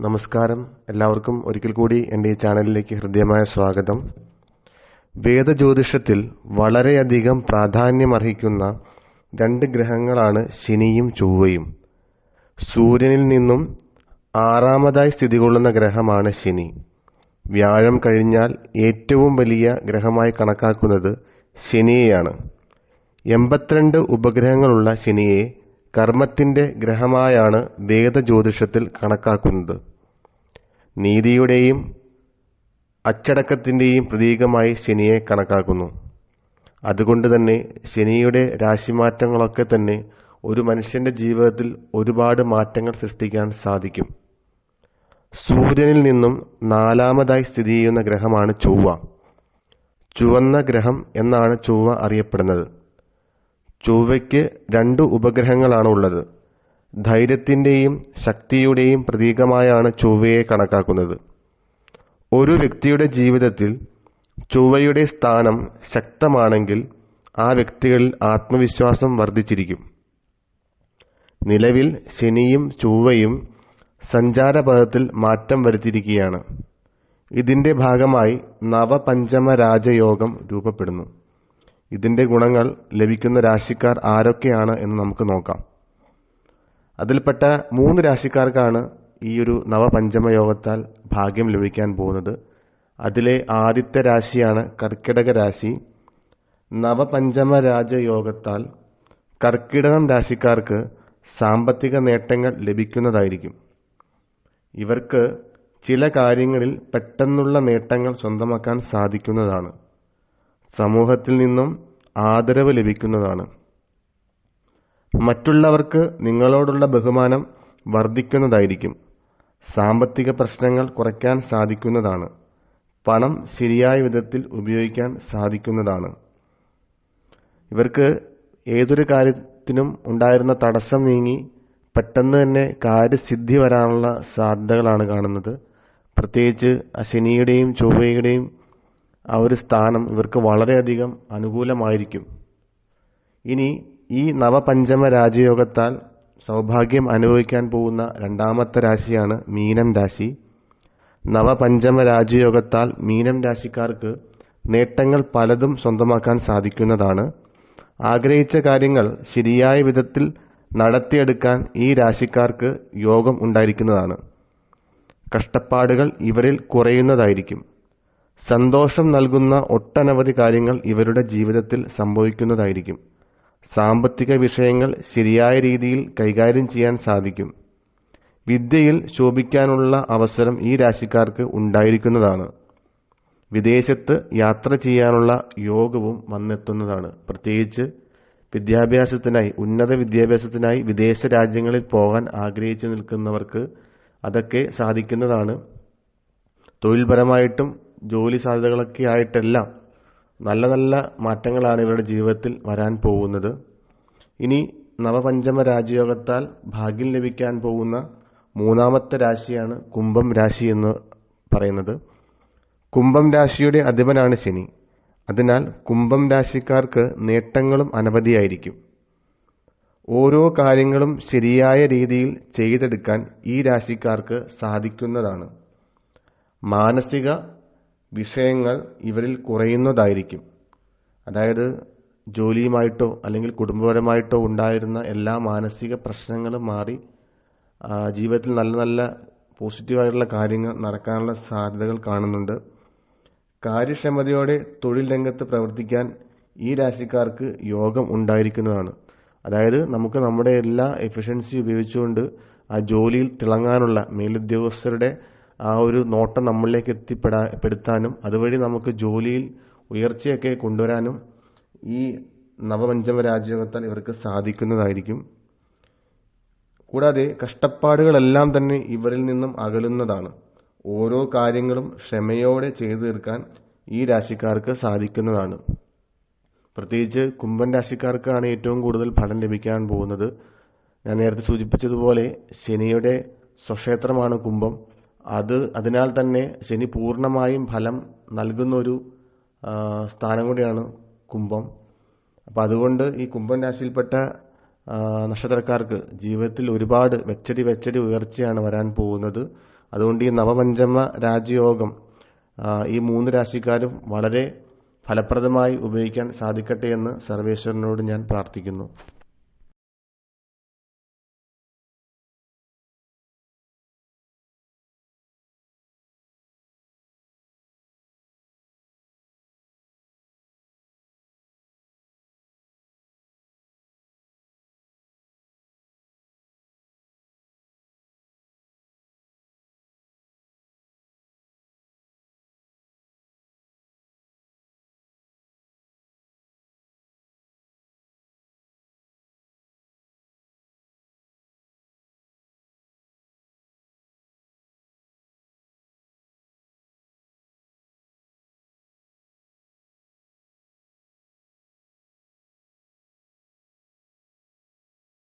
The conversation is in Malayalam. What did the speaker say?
നമസ്കാരം. എല്ലാവർക്കും ഒരിക്കൽ കൂടി എന്റെ ഈ ചാനലിലേക്ക് ഹൃദ്യമായ സ്വാഗതം. വേദജ്യോതിഷത്തിൽ വളരെയധികം പ്രാധാന്യമർഹിക്കുന്ന രണ്ട് ഗ്രഹങ്ങളാണ് ശനിയും ചൊവ്വയും. സൂര്യനിൽ നിന്നും ആറാമതായി സ്ഥിതി കൊള്ളുന്ന ഗ്രഹമാണ് ശനി. വ്യാഴം കഴിഞ്ഞാൽ ഏറ്റവും വലിയ ഗ്രഹമായി കണക്കാക്കുന്നത് ശനിയെയാണ്. എൺപത്തിരണ്ട് ഉപഗ്രഹങ്ങളുള്ള ശനിയെ കർമ്മത്തിന്റെ ഗ്രഹമായാണ് വേദജ്യോതിഷത്തിൽ കണക്കാക്കുന്നത്. നീതിയുടെയും അച്ചടക്കത്തിന്റെയും പ്രതീകമായി ശനിയെ കണക്കാക്കുന്നു. അതുകൊണ്ട് തന്നെ ശനിയുടെ രാശിമാറ്റങ്ങളൊക്കെ തന്നെ ഒരു മനുഷ്യന്റെ ജീവിതത്തിൽ ഒരുപാട് മാറ്റങ്ങൾ സൃഷ്ടിക്കാൻ സാധിക്കും. സൂര്യനിൽ നിന്നും നാലാമതായി സ്ഥിതി ചെയ്യുന്ന ഗ്രഹമാണ് ചൊവ്വ. ചുവന്ന ഗ്രഹം എന്നാണ് ചൊവ്വ അറിയപ്പെടുന്നത്. ചൊവ്വയ്ക്ക് രണ്ട് ഉപഗ്രഹങ്ങളാണ് ഉള്ളത് ധൈര്യത്തിന്റെയും ശക്തിയുടെയും പ്രതീകമായാണ് ചൊവ്വയെ കണക്കാക്കുന്നത്. ഒരു വ്യക്തിയുടെ ജീവിതത്തിൽ ചൊവ്വയുടെ സ്ഥാനം ശക്തമാണെങ്കിൽ ആ വ്യക്തികളിൽ ആത്മവിശ്വാസം വർദ്ധിച്ചിരിക്കും. നിലവിൽ ശനിയും ചൊവ്വയും സഞ്ചാരപഥത്തിൽ മാറ്റം വരുത്തിയിരിക്കുകയാണ്. ഇതിന്റെ ഭാഗമായി നവപഞ്ചമ രാജയോഗം രൂപപ്പെടുന്നു. ഇതിന്റെ ഗുണങ്ങൾ ലഭിക്കുന്ന രാശിക്കാർ ആരൊക്കെയാണ് എന്ന് നമുക്ക് നോക്കാം. അതിൽപ്പെട്ട മൂന്ന് രാശിക്കാർക്കാണ് ഈ ഒരു നവപഞ്ചമ യോഗത്താൽ ഭാഗ്യം ലഭിക്കാൻ പോകുന്നത്. അതിലെ ആദ്യത്തെ രാശിയാണ് കർക്കിടക രാശി. നവപഞ്ചമ രാജയോഗത്താൽ കർക്കിടകം രാശിക്കാർക്ക് സാമ്പത്തിക നേട്ടങ്ങൾ ലഭിക്കുന്നതായിരിക്കും. ഇവർക്ക് ചില കാര്യങ്ങളിൽ പെട്ടെന്നുള്ള നേട്ടങ്ങൾ സ്വന്തമാക്കാൻ സാധിക്കുന്നതാണ്. സമൂഹത്തിൽ നിന്നും ആദരവ് ലഭിക്കുന്നതാണ്. മറ്റുള്ളവർക്ക് നിങ്ങളോടുള്ള ബഹുമാനം വർദ്ധിക്കുന്നതായിരിക്കും. സാമ്പത്തിക പ്രശ്നങ്ങൾ കുറയ്ക്കാൻ സാധിക്കുന്നതാണ്. പണം ശരിയായ വിധത്തിൽ ഉപയോഗിക്കാൻ സാധിക്കുന്നതാണ്. ഇവർക്ക് ഏതൊരു കാര്യത്തിനും ഉണ്ടായിരുന്ന തടസ്സം നീങ്ങി പെട്ടെന്ന് തന്നെ കാര്യസിദ്ധി വരാനുള്ള സാധ്യതകളാണ് കാണുന്നത്. പ്രത്യേകിച്ച് ശനിയുടെയും ചൊവ്വയുടെയും ആ ഒരു സ്ഥാനം ഇവർക്ക് വളരെയധികം അനുകൂലമായിരിക്കും. ഇനി ഈ നവപഞ്ചമ രാജയോഗത്താൽ സൗഭാഗ്യം അനുഭവിക്കാൻ പോകുന്ന രണ്ടാമത്തെ രാശിയാണ് മീനം രാശി. നവപഞ്ചമ രാജയോഗത്താൽ മീനം രാശിക്കാർക്ക് നേട്ടങ്ങൾ പലതും സ്വന്തമാക്കാൻ സാധിക്കുന്നതാണ്. ആഗ്രഹിച്ച കാര്യങ്ങൾ ശരിയായ വിധത്തിൽ നടത്തിയെടുക്കാൻ ഈ രാശിക്കാർക്ക് യോഗം ഉണ്ടായിരിക്കുന്നതാണ്. കഷ്ടപ്പാടുകൾ ഇവരിൽ കുറയുന്നതായിരിക്കും. സന്തോഷം നൽകുന്ന ഒട്ടനവധി കാര്യങ്ങൾ ഇവരുടെ ജീവിതത്തിൽ സംഭവിക്കുന്നതായിരിക്കും. സാമ്പത്തിക വിഷയങ്ങൾ ശരിയായ രീതിയിൽ കൈകാര്യം ചെയ്യാൻ സാധിക്കും. വിദ്യയിൽ ശോഭിക്കാനുള്ള അവസരം ഈ രാശിക്കാർക്ക് ഉണ്ടായിരിക്കുന്നതാണ്. വിദേശത്ത് യാത്ര ചെയ്യാനുള്ള യോഗവും വന്നെത്തുന്നതാണ്. പ്രത്യേകിച്ച് വിദ്യാഭ്യാസത്തിനായി ഉന്നത വിദ്യാഭ്യാസത്തിനായി വിദേശ രാജ്യങ്ങളിൽ പോകാൻ ആഗ്രഹിച്ചു നിൽക്കുന്നവർക്ക് അതൊക്കെ സാധിക്കുന്നതാണ്. തൊഴിൽപരമായിട്ടും ജോലി സാധ്യതകളൊക്കെ ആയിട്ടെല്ലാം നല്ല നല്ല മാറ്റങ്ങളാണ് ഇവരുടെ ജീവിതത്തിൽ വരാൻ പോകുന്നത്. ഇനി നവപഞ്ചമ രാജയോഗത്താൽ ഭാഗ്യം ലഭിക്കാൻ പോകുന്ന മൂന്നാമത്തെ രാശിയാണ് കുംഭം രാശി എന്ന് പറയുന്നത്. കുംഭം രാശിയുടെ അധിപനാണ് ശനി. അതിനാൽ കുംഭം രാശിക്കാർക്ക് നേട്ടങ്ങളും അനവധിയായിരിക്കും. ഓരോ കാര്യങ്ങളും ശരിയായ രീതിയിൽ ചെയ്തെടുക്കാൻ ഈ രാശിക്കാർക്ക് സാധിക്കുന്നതാണ്. മാനസിക വിഷയങ്ങൾ ഇവരിൽ കുറയുന്നതായിരിക്കും. അതായത് ജോലിയുമായിട്ടോ അല്ലെങ്കിൽ കുടുംബപരമായിട്ടോ ഉണ്ടായിരുന്ന എല്ലാ മാനസിക പ്രശ്നങ്ങളും മാറി ജീവിതത്തിൽ നല്ല നല്ല പോസിറ്റീവായിട്ടുള്ള കാര്യങ്ങൾ നടക്കാനുള്ള സാധ്യതകൾ കാണുന്നുണ്ട്. കാര്യക്ഷമതയോടെ തൊഴിൽ രംഗത്ത് പ്രവർത്തിക്കാൻ ഈ രാശിക്കാർക്ക് യോഗം ഉണ്ടായിരിക്കുന്നതാണ്. അതായത് നമുക്ക് നമ്മുടെ എല്ലാ എഫിഷ്യൻസി ഉപയോഗിച്ചുകൊണ്ട് ആ ജോലിയിൽ തിളങ്ങാനുള്ള മേലുദ്യോഗസ്ഥരുടെ ആ ഒരു നോട്ടം നമ്മളിലേക്ക് എത്തിപ്പെടാ പെടുത്താനും അതുവഴി നമുക്ക് ജോലിയിൽ ഉയർച്ചയൊക്കെ കൊണ്ടുവരാനും ഈ നവപഞ്ചമ രാജയോഗത്താൽ ഇവർക്ക് സാധിക്കുന്നതായിരിക്കും. കൂടാതെ കഷ്ടപ്പാടുകളെല്ലാം തന്നെ ഇവരിൽ നിന്നും അകലുന്നതാണ്. ഓരോ കാര്യങ്ങളും ക്ഷമയോടെ ചെയ്തു തീർക്കാൻ ഈ രാശിക്കാർക്ക് സാധിക്കുന്നതാണ്. പ്രത്യേകിച്ച് കുംഭൻ രാശിക്കാർക്കാണ് ഏറ്റവും കൂടുതൽ ഫലം ലഭിക്കാൻ പോകുന്നത്. ഞാൻ നേരത്തെ സൂചിപ്പിച്ചതുപോലെ ശനിയുടെ സ്വക്ഷേത്രമാണ് കുംഭം. അത് അതിനാൽ തന്നെ ശനി പൂർണമായും ഫലം നൽകുന്നൊരു സ്ഥാനം കൂടിയാണ് കുംഭം. അപ്പം അതുകൊണ്ട് ഈ കുംഭം രാശിയിൽപ്പെട്ട നക്ഷത്രക്കാർക്ക് ജീവിതത്തിൽ ഒരുപാട് വെച്ചടി വെച്ചടി ഉയർച്ചയാണ് വരാൻ പോകുന്നത്. അതുകൊണ്ട് ഈ നവപഞ്ചമ രാജയോഗം ഈ മൂന്ന് രാശിക്കാരും വളരെ ഫലപ്രദമായി ഉപയോഗിക്കാൻ സാധിക്കട്ടെ എന്ന് സർവേശ്വരനോട് ഞാൻ പ്രാർത്ഥിക്കുന്നു.